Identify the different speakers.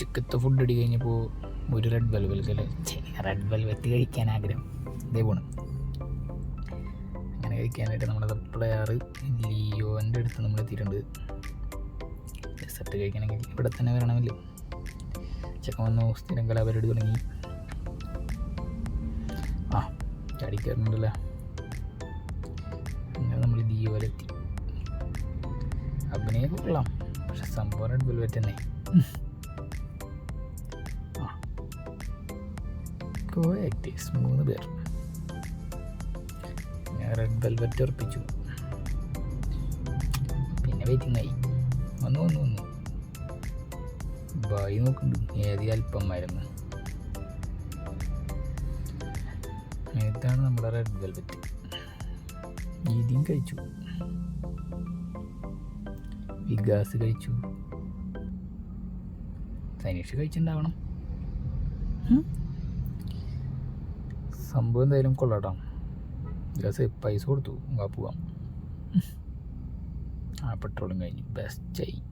Speaker 1: ഉച്ചക്കത്തെ ഫുഡ് അടി കഴിഞ്ഞപ്പോൾ ഒരു റെഡ് അല്ലേ റെഡ് വെൽവെറ്റ് കഴിക്കാൻ ആഗ്രഹം. ഇതേ പോണ്. അങ്ങനെ കഴിക്കാനായിട്ട് നമ്മുടെ പ്ലെയർ ലിയോന്റെ അടുത്ത് നമ്മൾ എത്തിയിട്ടുണ്ട്. ഡെസർട്ട് കഴിക്കണമെങ്കിൽ ഇവിടെ തന്നെ വരണമല്ലോ ചെക്കൻ വന്നു സ്ഥിരം കലാപരിപാടി തുടങ്ങി. ആ ചാടിക്കാറുണ്ടല്ലോ അങ്ങനെ നമ്മൾ ലിയോയിലെത്തി അഭിനയം കൊള്ളാം. പക്ഷെ സംഭവം റെഡ് വെൽവെറ്റ് തന്നെ. കോ ആക്ടേഴ്സ് മൂന്ന് പേർ. ഞാൻ റെഡ് വെൽവെറ്റ് ഉറപ്പിച്ചു. പിന്നെ വെയിറ്റിംഗ് ആയി. വന്നു വന്നു വന്നു. ബായി നോക്കുന്നുണ്ട്. ഏത് അല്പമായിരുന്നു? ഇതാണ് നമ്മുടെ റെഡ് വെൽവെറ്റ് ഈദിയും കഴിച്ചു. വികാസ് കഴിച്ചു. സനീഷ് കഴിച്ചിട്ടുണ്ടാവണം. സംഭവം എന്തായാലും കൊള്ളാട്ടോ. ഗ്യാസ് പൈസ കൊടുത്തു പോവാം. ആ പെട്രോളും കഴിഞ്ഞു. ബെസ്റ്റായി